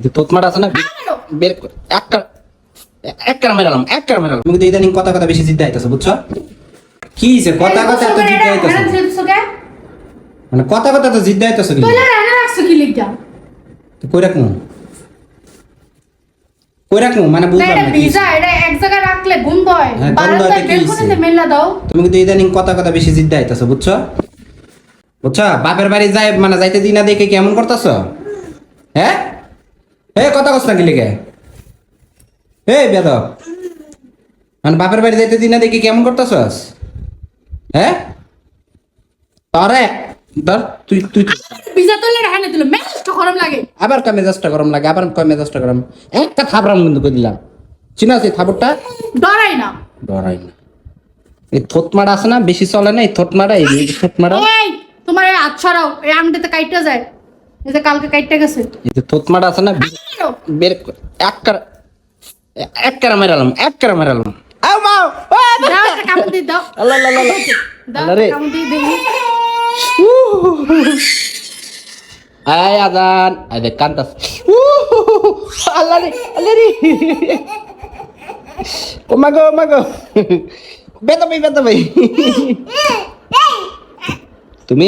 যে তোতমাটা আছে না বের কর। একটা এক কারা মেরালাম এক কারা মেরালাম তুমি ইদানিং কথা কথা বেশি জিদ্দা আইতাছো বুঝছ? কি হইছে? কথা কথা এত জিদ্দা আইতাছো মানে কথা কথা তো জিদ্দা আইতাছো কি তো কই রাখমু? কই রাখমু? মানে বুঝলাম না। হ্যাঁ? তুমি কিন্তু ইদানিং কথা কথা বেশি জিদ্দা আইতাছো বুঝছ? বুঝছ? বাপের বাড়ি যাই মানে যাইতে দিনা দেখে কেমন করতাছ? হ্যাঁ? হে কথা কস না কি লেগে? হে বেদ মানে বাপের বাড়ি যাইতে দিনা দেখে কেমন করতাছস? হ্যাঁ তরে ধর তুই তুই আবার কয় মেজাজটা গরম লাগে আবার কয় মেজাজটা গরম। একটা থাবরাম কিন্তু করে দিলাম। চিনা আছে থাবরটা ডরাই না। ডরাই না। এই থোতমারা আছে না বেশি চলে না এই থোতমারা এই যে থোতমারা এই তোমার এই ছড়াও এই আংটিতে কাইটটা যায়। এই যে কালকে কাইটটা গেছে। এই যে আছে না বের এক কারা এক কারা মেরালাম এক কারা মেরালাম আও মাও। ও, দাও কামড় দিয়ে দাও। আল্লাহ আল্লাহ আল্লাহ। রে একটা কামড় দিয়ে আয় আজান। আয় দেখ কান্তাস আল্লাহ রে আল্লাহ রে। ও মাগো মাগো বেতা ভাই বেতা ভাই তুমি